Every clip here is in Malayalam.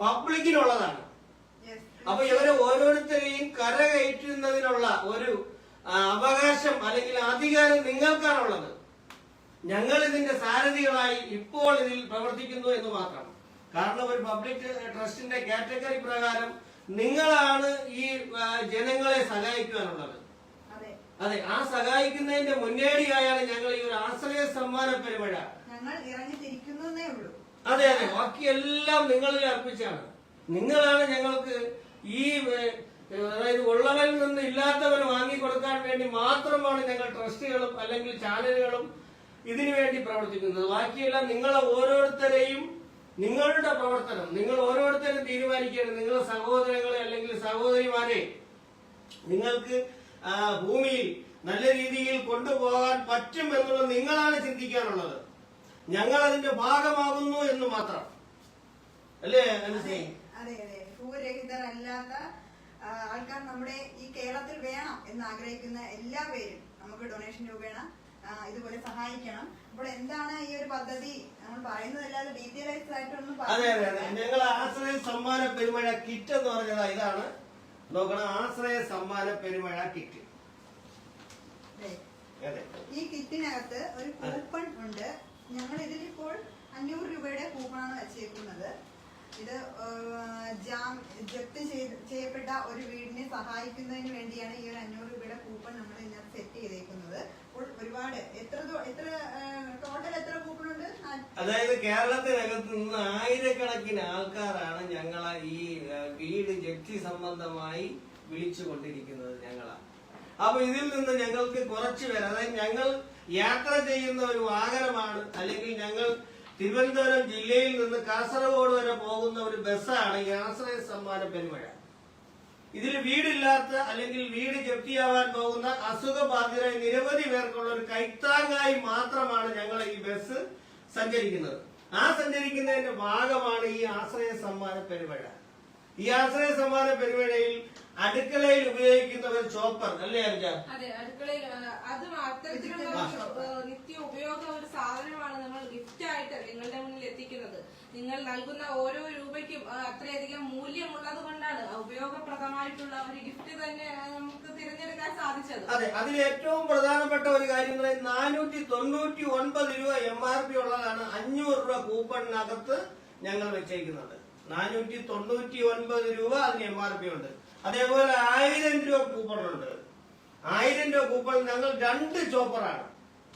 പബ്ലിക്കിനുള്ളതാണ്. അപ്പൊ ഇവരെ ഓരോരുത്തരെയും കരകയറ്റുന്നതിനുള്ള ഒരു അവകാശം അല്ലെങ്കിൽ അധികാരം നിങ്ങൾക്കാണുള്ളത്. ഞങ്ങൾ ഇതിന്റെ സാരഥികളായി ഇപ്പോൾ ഇതിൽ പ്രവർത്തിക്കുന്നു എന്ന് മാത്രം. കാരണം ഒരു പബ്ലിക് ട്രസ്റ്റിന്റെ കാറ്റഗറി പ്രകാരം നിങ്ങളാണ് ഈ ജനങ്ങളെ സഹായിക്കുവാനുള്ളത്. അതെ. അതെ ആ സഹായിക്കുന്നതിന്റെ മുന്നേടിയായാണ് ഞങ്ങൾ ഈ ഒരു ആശ്രയ സമ്മാന പെരുമഴ ഞങ്ങൾ ഇറങ്ങി തിരിക്കുന്നതേ ഉള്ളൂ. അതെ അതെ. ബാക്കിയെല്ലാം നിങ്ങളിൽ അർപ്പിച്ചാണ്. നിങ്ങളാണ് ഞങ്ങൾക്ക് ഈ അതായത് ഉള്ളവരിൽ നിന്ന് ഇല്ലാത്തവന് വാങ്ങിക്കൊടുക്കാൻ വേണ്ടി മാത്രമാണ് ഞങ്ങൾ ട്രസ്റ്റുകളും അല്ലെങ്കിൽ ചാനലുകളും ഇതിനു വേണ്ടി പ്രവർത്തിക്കുന്നത്. ബാക്കിയെല്ലാം നിങ്ങളെ ഓരോരുത്തരെയും നിങ്ങളുടെ പ്രവർത്തനം നിങ്ങൾ ഓരോരുത്തരും തീരുമാനിക്കുകയാണ് നിങ്ങളുടെ സഹോദരങ്ങളെ അല്ലെങ്കിൽ സഹോദരിമാരെ നിങ്ങൾക്ക് ഭൂമിയിൽ നല്ല രീതിയിൽ കൊണ്ടുപോകാൻ പറ്റും എന്നുള്ളത് നിങ്ങളാണ് ചിന്തിക്കാനുള്ളത്. ഞങ്ങൾ അതിന്റെ ഭാഗമാകുന്നു എന്ന് മാത്രം. അല്ലേ അതെ അതെ ഭൂരഹിതരല്ലാത്ത ആൾക്കാർ നമ്മുടെ ഈ കേരളത്തിൽ വേണം എന്ന് ആഗ്രഹിക്കുന്ന എല്ലാ പേരും നമുക്ക് ഡൊണേഷൻ രൂപേണ ഇതുപോലെ സഹായിക്കണം. അപ്പോൾ എന്താണ് ഈ ഒരു പദ്ധതി? നമ്മൾ പറയുന്നതല്ലാതെ ഡീറ്റെയിൽസ് ആയിട്ടൊന്നും അതെ അതെ അതെ. ഞങ്ങൾ ആശ്രയ സമ്മാന പെരുമഴ കിറ്റ് എന്ന് പറഞ്ഞത് ഇതാണ്. നോക്കണം ആശ്രയ സമ്മാന പെരുമഴ കിറ്റ്. അതെ. ഈ കിറ്റിനകത്ത് ഒരു കൂപ്പൺ ഉണ്ട്. ഞങ്ങൾ ഇതിലിപ്പോൾ അഞ്ഞൂറ് രൂപയുടെ കൂപ്പണാണ് വെച്ചേക്കുന്നത്. ഇത് ജാം ജപ്തി ചെയ്യപ്പെട്ട ഒരു വീടിനെ സഹായിക്കുന്നതിന് വേണ്ടിയാണ് ഈ ഒരു അഞ്ഞൂറ് രൂപയുടെ കൂപ്പൺ നമ്മൾ ഇതിനകത്ത് സെറ്റ് ചെയ്തേക്കുന്നത്. അപ്പോൾ ഒരുപാട് എത്ര എത്ര ടോട്ടൽ എത്ര കൂപ്പൺ ഉണ്ട് അതായത് കേരളത്തിനകത്ത് നിന്ന് ആയിരക്കണക്കിന് ആൾക്കാരാണ് ഞങ്ങളെ ഈ വീട് ജപ്തി സംബന്ധമായി വിളിച്ചുകൊണ്ടിരിക്കുന്നത് ഞങ്ങളാണ് അപ്പൊ ഇതിൽ നിന്ന് ഞങ്ങൾക്ക് കുറച്ച് പേർ അതായത് ഞങ്ങൾ യാത്ര ചെയ്യുന്ന ഒരു വാഹനമാണ്. അല്ലെങ്കിൽ ഞങ്ങൾ തിരുവനന്തപുരം ജില്ലയിൽ നിന്ന് കാസർഗോഡ് വരെ പോകുന്ന ഒരു ബസ്സാണ് ഈ ആശ്രയ സമ്മാന പെരുമഴ. ഇതിൽ വീടില്ലാത്ത അല്ലെങ്കിൽ വീട് ജപ്തിയാവാൻ പോകുന്ന അസുഖബാധിതരായ നിരവധി പേർക്കുള്ള ഒരു കൈത്താങ്ങായി മാത്രമാണ് ഞങ്ങൾ ഈ ബസ് സഞ്ചരിക്കുന്നത്. ആ സഞ്ചരിക്കുന്നതിന്റെ ഭാഗമാണ് ഈ ആശ്രയ സമ്മാന പെരുമഴ. ഈ ആശ്രയ സമ്മാന പരിപാടിയിൽ അടുക്കളയിൽ ഉപയോഗിക്കുന്ന ഒരു ചോപ്പർ അല്ലേ അർജ അതെ അടുക്കളയിൽ അത് അത്തരത്തിലുള്ള നിത്യ ഉപയോഗ ഒരു സാധനമാണ് നമ്മൾ ഗിഫ്റ്റ് ആയിട്ട് നിങ്ങളുടെ മുന്നിൽ എത്തിക്കുന്നത്. നിങ്ങൾ നൽകുന്ന ഓരോ രൂപയ്ക്കും അത്രയധികം മൂല്യമുള്ളത് കൊണ്ടാണ് ഉപയോഗപ്രദമായിട്ടുള്ള ഒരു ഗിഫ്റ്റ് തന്നെ നമുക്ക് തിരഞ്ഞെടുക്കാൻ സാധിച്ചത്. അതെ അതിൽ ഏറ്റവും പ്രധാനപ്പെട്ട ഒരു കാര്യം നാനൂറ്റി തൊണ്ണൂറ്റി ഒൻപത് രൂപ എം ആർ പി ഉള്ളതാണ് അഞ്ഞൂറ് രൂപ കൂപ്പണിനകത്ത് ഞങ്ങൾ വെച്ചേക്കുന്നത്. നാനൂറ്റി തൊണ്ണൂറ്റി ഒൻപത് രൂപ അതിന് എം ആർ പി ഉണ്ട്. അതേപോലെ ആയിരം രൂപ കൂപ്പണുണ്ട് ആയിരം രൂപ കൂപ്പൺ ഞങ്ങൾ രണ്ട് ചോപ്പറാണ്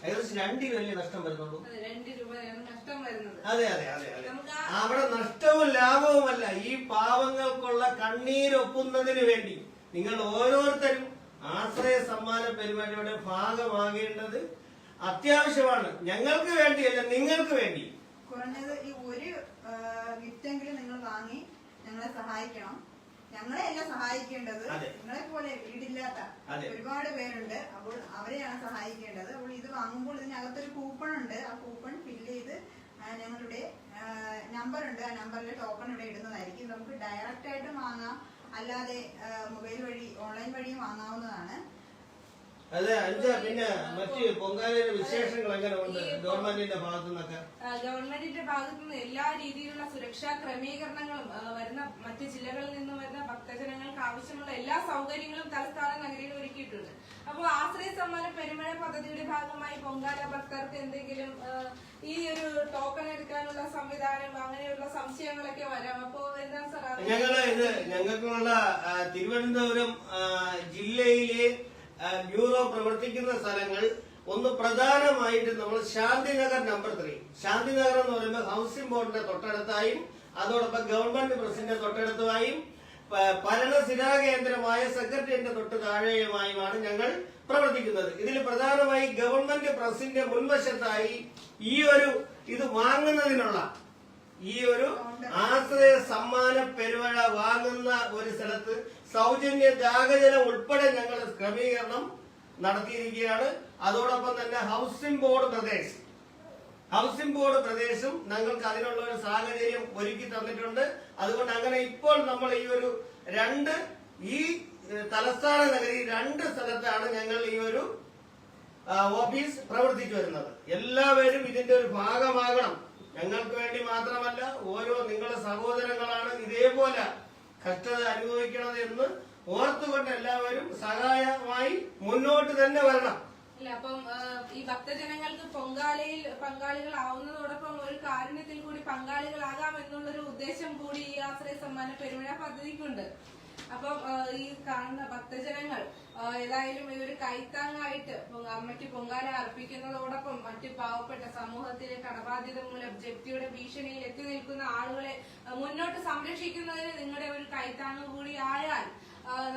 ഏകദേശം രണ്ട് രൂപയല്ലേ നഷ്ടം വരുന്നുള്ളൂ? അതെ അതെ അതെ അതെ അവിടെ നഷ്ടവും ലാഭവുമല്ല. ഈ പാവങ്ങൾക്കുള്ള കണ്ണീരൊപ്പുന്നതിന് വേണ്ടി നിങ്ങൾ ഓരോരുത്തരും ആശ്രയ സമ്മാന പരിപാടിയുടെ ഭാഗമാകേണ്ടത് അത്യാവശ്യമാണ്. ഞങ്ങൾക്ക് വേണ്ടിയല്ല നിങ്ങൾക്ക് വേണ്ടി. കുറഞ്ഞത് ഈ ഒരു ഗിഫ്റ്റെങ്കിലും നിങ്ങൾ വാങ്ങി ഞങ്ങളെ സഹായിക്കണം. ഞങ്ങളെ അല്ല സഹായിക്കേണ്ടത്. നിങ്ങളെ പോലെ വീടില്ലാത്ത ഒരുപാട് പേരുണ്ട്. അപ്പോൾ അവരെയാണ് സഹായിക്കേണ്ടത്. അപ്പോൾ ഇത് വാങ്ങുമ്പോൾ ഇതിനകത്തൊരു കൂപ്പൺ ഉണ്ട്. ആ കൂപ്പൺ ഫില്ല് ചെയ്ത് ഞങ്ങളുടെ നമ്പർ ഉണ്ട് ആ നമ്പറിൽ ടോക്കൺ ഇവിടെ ഇടുന്നതായിരിക്കും. നമുക്ക് ഡയറക്റ്റ് ആയിട്ട് വാങ്ങാം. അല്ലാതെ മൊബൈൽ വഴി ഓൺലൈൻ വഴിയും വാങ്ങാവുന്നതാണ്. അതെ അഞ്ചാ പിന്നെ മറ്റ് പൊങ്കാലയുടെ വിശേഷങ്ങൾ എങ്ങനെ ഉണ്ട്? ഗവൺമെന്റിന്റെ ഭാഗത്തു നിന്നൊക്കെ ഗവൺമെന്റിന്റെ ഭാഗത്തു നിന്ന് എല്ലാ രീതിയിലുള്ള സുരക്ഷാ ക്രമീകരണങ്ങളും വരുന്ന മറ്റ് ജില്ലകളിൽ നിന്നും വരുന്ന ഭക്തജനങ്ങൾക്ക് ആവശ്യമുള്ള എല്ലാ സൗകര്യങ്ങളും തലസ്ഥാന നഗരിയിൽ ഒരുക്കിയിട്ടുണ്ട്. അപ്പോൾ ആശ്രയ സമ്മാന പെരുമഴ പദ്ധതിയുടെ ഭാഗമായി പൊങ്കാല ഭക്തർക്ക് എന്തെങ്കിലും ഈ ഒരു ടോക്കൺ എടുക്കാനുള്ള സംവിധാനം അങ്ങനെയുള്ള സംശയങ്ങളൊക്കെ വരാം. അപ്പോ എന്താ സാർ? ഞങ്ങൾ ഇത് ഞങ്ങൾക്കുള്ള തിരുവനന്തപുരം ജില്ലയിലെ ബ്യൂറോ പ്രവർത്തിക്കുന്ന സ്ഥലങ്ങൾ ഒന്ന് പ്രധാനമായിട്ട് നമ്മൾ ശാന്തിനഗർ നമ്പർ ത്രീ ശാന്തിനഗർ എന്ന് പറയുമ്പോൾ ഹൗസിംഗ് ബോർഡിന്റെ തൊട്ടടുത്തായും അതോടൊപ്പം ഗവൺമെന്റ് പ്രസിന്റെ തൊട്ടടുത്തായും ഭരണ ഭരണസിരാ കേന്ദ്രമായ സെക്രട്ടറിയുടെ തൊട്ട് താഴെയുമായുമാണ് ഞങ്ങൾ പ്രവർത്തിക്കുന്നത്. ഇതിൽ പ്രധാനമായി ഗവൺമെന്റ് പ്രസിന്റെ മുൻവശത്തായി ഈ ഒരു ഇത് വാങ്ങുന്നതിനുള്ള ഈ ഒരു ആശ്രയ സമ്മാന പെരുമഴ വാങ്ങുന്ന ഒരു സ്ഥലത്ത് സൗജന്യ ജാഗജലം ഉൾപ്പെടെ ഞങ്ങൾ ക്രമീകരണം നടത്തിയിരിക്കുകയാണ്. അതോടൊപ്പം തന്നെ ഹൗസിംഗ് ബോർഡ് പ്രദേശം. ഹൗസിംഗ് ബോർഡ് പ്രദേശം ഞങ്ങൾക്ക് അതിനുള്ള ഒരു സാഹചര്യം ഒരുക്കി തന്നിട്ടുണ്ട്. അതുകൊണ്ട് അങ്ങനെ ഇപ്പോൾ നമ്മൾ ഈ ഒരു രണ്ട് ഈ തലസ്ഥാന നഗരി രണ്ട് സ്ഥലത്താണ് ഞങ്ങൾ ഈ ഒരു ഓഫീസ് പ്രവർത്തിച്ചു വരുന്നത്. എല്ലാവരും ഇതിന്റെ ഒരു ഭാഗമാകണം. ഞങ്ങൾക്ക് വേണ്ടി മാത്രമല്ല ഓരോ നിങ്ങളുടെ സഹോദരങ്ങളാണ് ഇതേപോലെ കഷ്ടത അനുഭവിക്കണത് എന്ന് ഓർത്തുകൊണ്ട് എല്ലാവരും സഹായമായി മുന്നോട്ട് തന്നെ വരണം. അല്ല അപ്പം ഈ ഭക്തജനങ്ങൾക്ക് പൊങ്കാലയിൽ പങ്കാളികളാവുന്നതോടൊപ്പം ഒരു കാരുണ്യത്തിൽ കൂടി പങ്കാളികളാകാം എന്നുള്ളൊരു ഉദ്ദേശം കൂടി ഈ ആശ്രയ സമ്മാന പെരുമഴ പദ്ധതിക്കുണ്ട്. അപ്പം ഈ കാണുന്ന ഭക്തജനങ്ങൾ ഏതായാലും ഈ ഒരു കൈത്താങ്ങായിട്ട് അമ്മയ്ക്ക് പൊങ്കാല അർപ്പിക്കുന്നതോടൊപ്പം മറ്റ് പാവപ്പെട്ട സമൂഹത്തിലെ കടബാധ്യത മൂലം ജപ്തിയുടെ ഭീഷണിയിൽ എത്തി നിൽക്കുന്ന ആളുകളെ മുന്നോട്ട് സംരക്ഷിക്കുന്നതിന് നിങ്ങളുടെ ഒരു കൈത്താങ്ങ് കൂടി ആയാൽ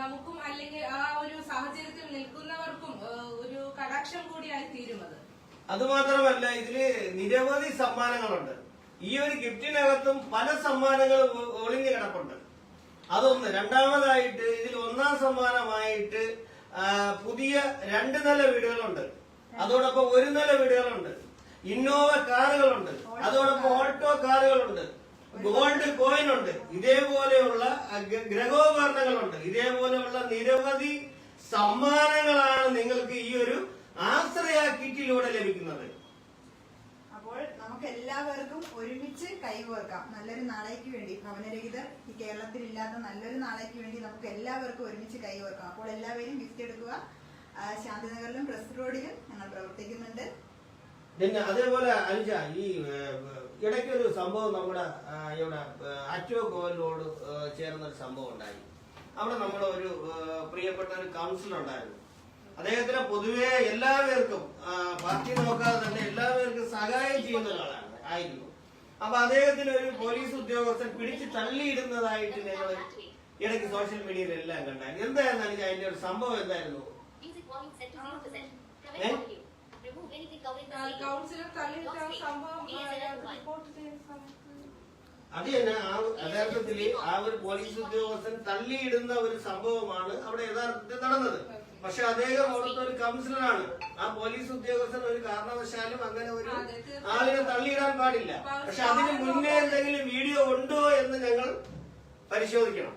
നമുക്കും അല്ലെങ്കിൽ ആ ഒരു സാഹചര്യത്തിൽ നിൽക്കുന്നവർക്കും ഒരു കടാക്ഷം കൂടിയായി തീരുമത് അതുമാത്രമല്ല ഇതിൽ നിരവധി സമ്മാനങ്ങളുണ്ട്. ഈ ഒരു ഗിഫ്റ്റിനകത്തും പല സമ്മാനങ്ങളും ഒളിഞ്ഞു കിടപ്പുണ്ട്. അതൊന്ന് രണ്ടാമതായിട്ട് ഇതിൽ ഒന്നാം സമ്മാനമായിട്ട് പുതിയ രണ്ട് നില വീടുകളുണ്ട്. അതോടൊപ്പം ഒരു നില വീടുകളുണ്ട്. ഇന്നോവ കാറുകളുണ്ട്. അതോടൊപ്പം ഓൾട്ടോ കാറുകളുണ്ട്. ഗോൾഡ് കോയിൻ ഉണ്ട് ഇതേപോലെയുള്ള ഗ്രഹോപകരണങ്ങളുണ്ട് ഇതേപോലെയുള്ള നിരവധി സമ്മാനങ്ങളാണ് നിങ്ങൾക്ക് ഈ ഒരു ആശ്രയ കിറ്റിലൂടെ ലഭിക്കുന്നത്. അപ്പോൾ നമുക്ക് എല്ലാവർക്കും ഒരുമിച്ച് കൈകോർക്കാം. നല്ലൊരു നാളേക്ക് വേണ്ടി ഭവനരഹിതർ ഈ കേരളത്തിൽ ഇല്ലാത്ത നല്ലൊരു നാളേക്ക് വേണ്ടി നമുക്ക് എല്ലാവർക്കും ഒരുമിച്ച് കൈകോർക്കാം. അപ്പോൾ എല്ലാവരും ഗിഫ്റ്റ് എടുക്കുക. ശാന്തിനഗറിലും പ്രസ് റോഡിലും ഞങ്ങൾ പ്രവർത്തിക്കുന്നുണ്ട്. പിന്നെ അതേപോലെ അനുജ ഈ ഇടയ്ക്കൊരു സംഭവം നമ്മുടെ ഇവിടെ അറ്റോ കോലിനോട് ചേർന്ന ഒരു സംഭവം ഉണ്ടായി. അവിടെ നമ്മുടെ ഒരു പ്രിയപ്പെട്ട ഒരു കൗൺസിലർ ഉണ്ടായിരുന്നു. അദ്ദേഹത്തിന് പൊതുവേ എല്ലാവർക്കും പാർട്ടി നോക്കാതെ തന്നെ എല്ലാവർക്കും സഹായം ചെയ്യുന്ന ഒരാളാണ് ആയിരുന്നു അപ്പൊ അദ്ദേഹത്തിന് ഒരു പോലീസ് ഉദ്യോഗസ്ഥൻ പിടിച്ച് തള്ളിയിടുന്നതായിട്ട് ഞങ്ങൾ ഇടയ്ക്ക് സോഷ്യൽ മീഡിയയിൽ എല്ലാം കണ്ടായിരുന്നു എന്തായിരുന്നു എനിക്ക് അതിന്റെ ഒരു സംഭവം എന്തായിരുന്നു Music volume set to 0%. Correct volume. Remove anything covering the signal. Councillor തള്ളിയിട്ട സംഭവം screen. ആ, DSLR one. റിപ്പോർട്ട് ചെയ്യുന്ന സമയത്ത് അത് തന്നെ ആ യഥാർത്ഥത്തിൽ ആ ഒരു പോലീസ് ഉദ്യോഗസ്ഥൻ തള്ളിയിടുന്ന ഒരു സംഭവമാണ് അവിടെ യഥാർത്ഥത്തിൽ നടന്നത് പക്ഷെ അദ്ദേഹം അവിടുത്തെ ഒരു കൗൺസിലറാണ് ആ പോലീസ് ഉദ്യോഗസ്ഥൻ ഒരു കാരണവശാലും അങ്ങനെ ഒരു ആളിനെ തള്ളിയിടാൻ പാടില്ല. പക്ഷെ അതിന് മുന്നേ എന്തെങ്കിലും വീഡിയോ ഉണ്ടോ എന്ന് ഞങ്ങൾ പരിശോധിക്കണം.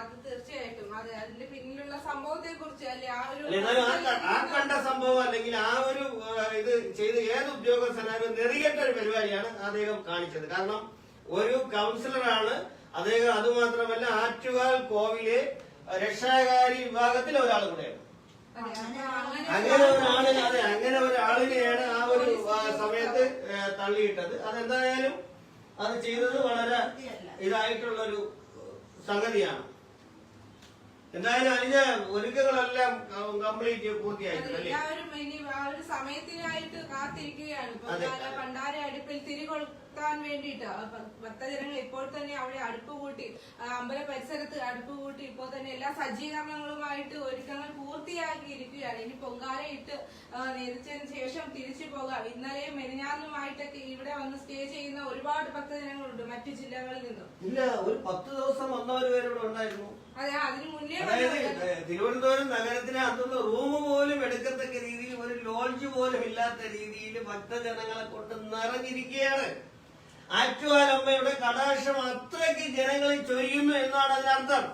അത് തീർച്ചയായിട്ടും. അതെ അതിന്റെ പിന്നിലുള്ള സംഭവത്തെ കുറിച്ച് അല്ലെ ആ ഒരു ആ കണ്ട സംഭവം അല്ലെങ്കിൽ ആ ഒരു ഇത് ചെയ്ത് ഏത് ഉദ്യോഗസ്ഥനായാലും നെറികെട്ട ഒരു പരിപാടിയാണ് അദ്ദേഹം കാണിച്ചത്. കാരണം ഒരു കൗൺസിലറാണ് അദ്ദേഹം അതുമാത്രമല്ല ആറ്റുകാൽ കോവിലെ രക്ഷാകാരി വിഭാഗത്തിലെ ഒരാൾ കൂടെയാണ്. അങ്ങനെ ഒരാളിനെ അതെ അങ്ങനെ ഒരാളിനെയാണ് ആ ഒരു സമയത്ത് തള്ളിയിട്ടത്. അതെന്തായാലും അത് ചെയ്തത് വളരെ ഇതായിട്ടുള്ളൊരു സംഗതിയാണ്. എന്തായാലും അതിന്റെ ഒരുക്കങ്ങളെല്ലാം കംപ്ലീറ്റ് പൂർത്തിയായിട്ടുണ്ട് അല്ലേ? എല്ലാവരും ഇനി ആ ഒരു സമയത്തിനായിട്ട് കാത്തിരിക്കുകയാണ്. പണ്ടാര അടുപ്പിൽ തിരികൊളുത്താൻ വേണ്ടിയിട്ട് ഭക്തജനങ്ങൾ ഇപ്പോൾ തന്നെ അവിടെ അടുപ്പ് കൂട്ടി അമ്പല പരിസരത്ത് അടുപ്പ് കൂട്ടി ഇപ്പോൾ തന്നെ എല്ലാ സജ്ജീകരണങ്ങളുമായിട്ട് ഒരുക്കങ്ങൾ പൂർത്തിയാക്കിയിരിക്കുകയാണ്. ഇനി പൊങ്കാലയിട്ട് നേരിച്ചതിന് ശേഷം തിരിച്ചു പോകാം. ഇന്നലെയും മെനിഞ്ഞാന്നുമായിട്ടൊക്കെ ഇവിടെ വന്ന് സ്റ്റേ ചെയ്യുന്ന ഒരുപാട് ഭക്തജനങ്ങളുണ്ട് മറ്റു ജില്ലകളിൽ നിന്നും. ഇല്ല ഒരു പത്ത് ദിവസം വന്നവർ വരെ ഇവിടെ ഉണ്ടായിരുന്നു. അതെ അതിന് മുന്നേ വന്നവര് തിരുവനന്തപുരം നഗരത്തിന് അതൊന്ന് റൂം പോലും എടുക്കത്തക്ക രീതിയിൽ ഒരു ലോഡ്ജ് പോലും ഇല്ലാത്ത രീതിയിൽ ഭക്തജനങ്ങളെ കൊണ്ട് നിറഞ്ഞിരിക്കുകയാണ്. ആറ്റുവാലമ്മയുടെ കടാക്ഷം അത്രയ്ക്ക് ജനങ്ങളെ ചൊരിയുന്നു എന്നാണ് അതിനർത്ഥം.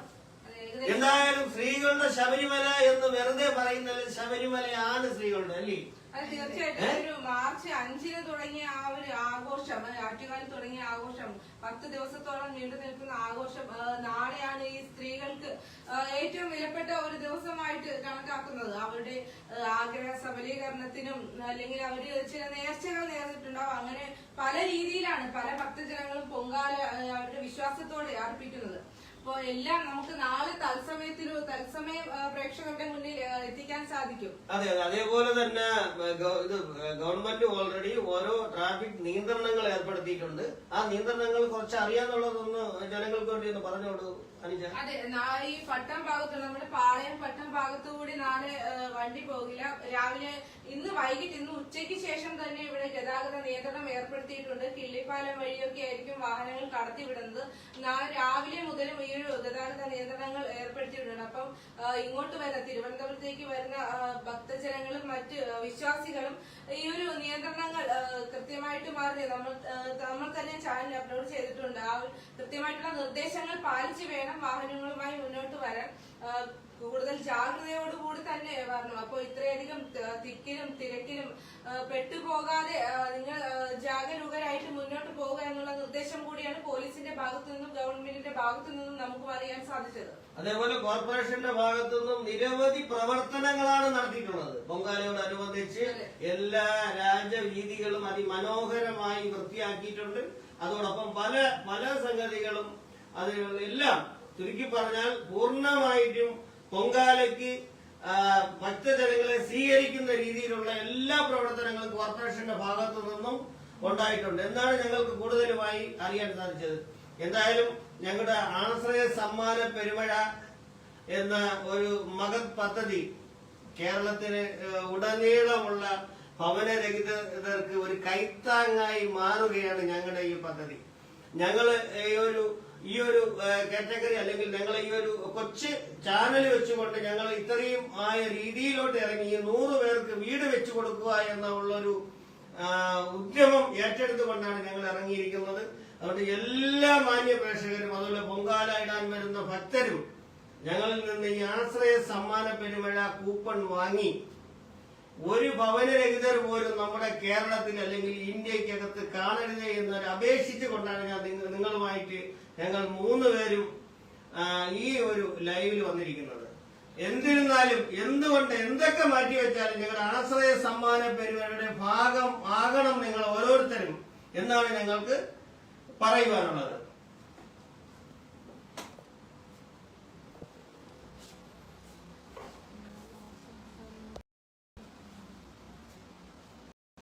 അതെ, എന്തായാലും സ്ത്രീകളുടെ ശബരിമല എന്ന് വെറുതെ പറയുന്നത് ശബരിമലയാണ് സ്ത്രീകളുടെ അല്ലേ? അത് തീർച്ചയായിട്ടും ഒരു മാർച്ച് അഞ്ചിന് തുടങ്ങിയ ആ ഒരു ആഘോഷം അത് ആറ്റുകാലിൽ തുടങ്ങിയ ആഘോഷം പത്ത് ദിവസത്തോളം നീണ്ടു നിൽക്കുന്ന ആഘോഷം നാളെയാണ് ഈ സ്ത്രീകൾക്ക് ഏറ്റവും വിലപ്പെട്ട ഒരു ദിവസമായിട്ട് കണക്കാക്കുന്നത്. അവരുടെ ആഗ്രഹ സബലീകരണത്തിനും അല്ലെങ്കിൽ അവർ ചില നേർച്ചകൾ നേർന്നിട്ടുണ്ടാവും. അങ്ങനെ പല രീതിയിലാണ് പല ഭക്തജനങ്ങളും പൊങ്കാല അവരുടെ വിശ്വാസത്തോടെ അർപ്പിക്കുന്നത്. അപ്പോൾ എല്ലാം നമുക്ക് നാളെ തത്സമയത്തിനു തത്സമയം പ്രേക്ഷകരുടെ മുന്നിൽ എത്തിക്കാൻ സാധിക്കും. അതെ അതെ. അതേപോലെ തന്നെ ഇത് ഗവൺമെന്റ് ഓൾറെഡി ഓരോ ട്രാഫിക് നിയന്ത്രണങ്ങൾ ഏർപ്പെടുത്തിയിട്ടുണ്ട്. ആ നിയന്ത്രണങ്ങൾ കുറച്ച് അറിയാന്നുള്ളതൊന്ന് ജനങ്ങൾക്ക് വേണ്ടി ഒന്ന് പറഞ്ഞോളൂ അതെ ഈ പട്ടം ഭാഗത്ത് നമ്മുടെ പാളയം പട്ടം ഭാഗത്തുകൂടി നാളെ വണ്ടി പോകില്ല. രാവിലെ ഇന്ന് വൈകിട്ട് ഇന്ന് ഉച്ചയ്ക്ക് ശേഷം തന്നെ ഇവിടെ ഗതാഗത നിയന്ത്രണം ഏർപ്പെടുത്തിയിട്ടുണ്ട്. കിള്ളിപ്പാലം വഴിയൊക്കെ ആയിരിക്കും വാഹനങ്ങൾ കടത്തിവിടുന്നത്. രാവിലെ മുതൽ ഈ ഒരു ഗതാഗത നിയന്ത്രണങ്ങൾ ഏർപ്പെടുത്തിയിട്ടുണ്ട്. അപ്പം ഇങ്ങോട്ട് വരുന്ന തിരുവനന്തപുരത്തേക്ക് വരുന്ന ഭക്തജനങ്ങളും മറ്റ് വിശ്വാസികളും ഈ ഒരു നിയന്ത്രണങ്ങൾ കൃത്യമായിട്ട് മാറി നമ്മൾ നമ്മൾ തന്നെ ചാനൽ അപ്ലോഡ് ചെയ്തിട്ടുണ്ട്. ആ കൃത്യമായിട്ടുള്ള നിർദ്ദേശങ്ങൾ പാലിച്ചു വേണം വാഹനങ്ങളുമായി മുന്നോട്ട് വരാൻ. കൂടുതൽ ജാഗ്രതയോടുകൂടി തന്നെ അപ്പൊ ഇത്രയധികം തിക്കിലും തിരക്കിലും പെട്ടുപോകാതെ നിങ്ങൾ ജാഗരൂകരായിട്ട് മുന്നോട്ട് പോവുക എന്നുള്ള നിർദ്ദേശം കൂടിയാണ് പോലീസിന്റെ ഭാഗത്തു നിന്നും ഗവൺമെന്റിന്റെ ഭാഗത്തു നിന്നും നമുക്ക് അറിയാൻ സാധിച്ചത്. അതേപോലെ കോർപ്പറേഷന്റെ ഭാഗത്തു നിന്നും നിരവധി പ്രവർത്തനങ്ങളാണ് നടത്തിയിട്ടുള്ളത്. പൊങ്കാലയോടനുബന്ധിച്ച് എല്ലാ രാജവീതികളും അതിമനോഹരമായി വൃത്തിയാക്കിയിട്ടുണ്ട്. അതോടൊപ്പം പല പല സംഗതികളും അതിലെല്ലാം ചുരുക്കി പറഞ്ഞാൽ പൂർണമായിട്ടും പൊങ്കാലയ്ക്ക് ആ, ഭക്തജനങ്ങളെ സ്വീകരിക്കുന്ന രീതിയിലുള്ള എല്ലാ പ്രവർത്തനങ്ങളും കോർപ്പറേഷന്റെ ഭാഗത്തു നിന്നും ഉണ്ടായിട്ടുണ്ട്. എന്നാണ് ഞങ്ങൾക്ക് കൂടുതലുമായി അറിയാൻ സാധിച്ചത്. എന്തായാലും ഞങ്ങളുടെ ആശ്രയ സമ്മാന പെരുമഴ എന്ന ഒരു മഹത് പദ്ധതി കേരളത്തിന് ഉടനീളമുള്ള ഭവനരഹിതർക്ക് ഒരു കൈത്താങ്ങായി മാറുകയാണ് ഞങ്ങളുടെ ഈ പദ്ധതി. ഞങ്ങൾ ഈ ഒരു ഈ ഒരു കാറ്റഗറി അല്ലെങ്കിൽ ഞങ്ങൾ ഈ ഒരു കൊച്ചു ചാനൽ വെച്ചുകൊണ്ട് ഞങ്ങൾ ഇത്രയും ആയ രീതിയിലോട്ട് ഇറങ്ങി നൂറ് പേർക്ക് വീട് വെച്ചു കൊടുക്കുക എന്നുള്ളൊരു ഉദ്യമം ഏറ്റെടുത്തുകൊണ്ടാണ് ഞങ്ങൾ ഇറങ്ങിയിരിക്കുന്നത്. അതുകൊണ്ട് എല്ലാ മാന്യ പ്രേക്ഷകരും അതുപോലെ പൊങ്കാല ഇടാൻ വരുന്ന ഭക്തരും ഞങ്ങളിൽ നിന്ന് ഈ ആശ്രയ സമ്മാന പെരുമഴ കൂപ്പൺ വാങ്ങി ഒരു ഭവനരഹിതർ പോലും നമ്മുടെ കേരളത്തിൽ അല്ലെങ്കിൽ ഇന്ത്യക്കകത്ത് കാണരുത് എന്നൊരു അപേക്ഷിച്ചുകൊണ്ടാണ് ഞാൻ നിങ്ങളുമായിട്ട് ഞങ്ങൾ മൂന്ന് പേരും ഈ ഒരു ലൈവിൽ വന്നിരിക്കുന്നത്. എന്തിരുന്നാലും എന്തുകൊണ്ട് എന്തൊക്കെ മാറ്റിവെച്ചാലും ഞങ്ങളുടെ ആശ്രയ സമ്മാന പരിപാടിയുടെ ഭാഗം ആകണം നിങ്ങൾ ഓരോരുത്തരും എന്നാണ് ഞങ്ങൾക്ക് പറയുവാനുള്ളത്.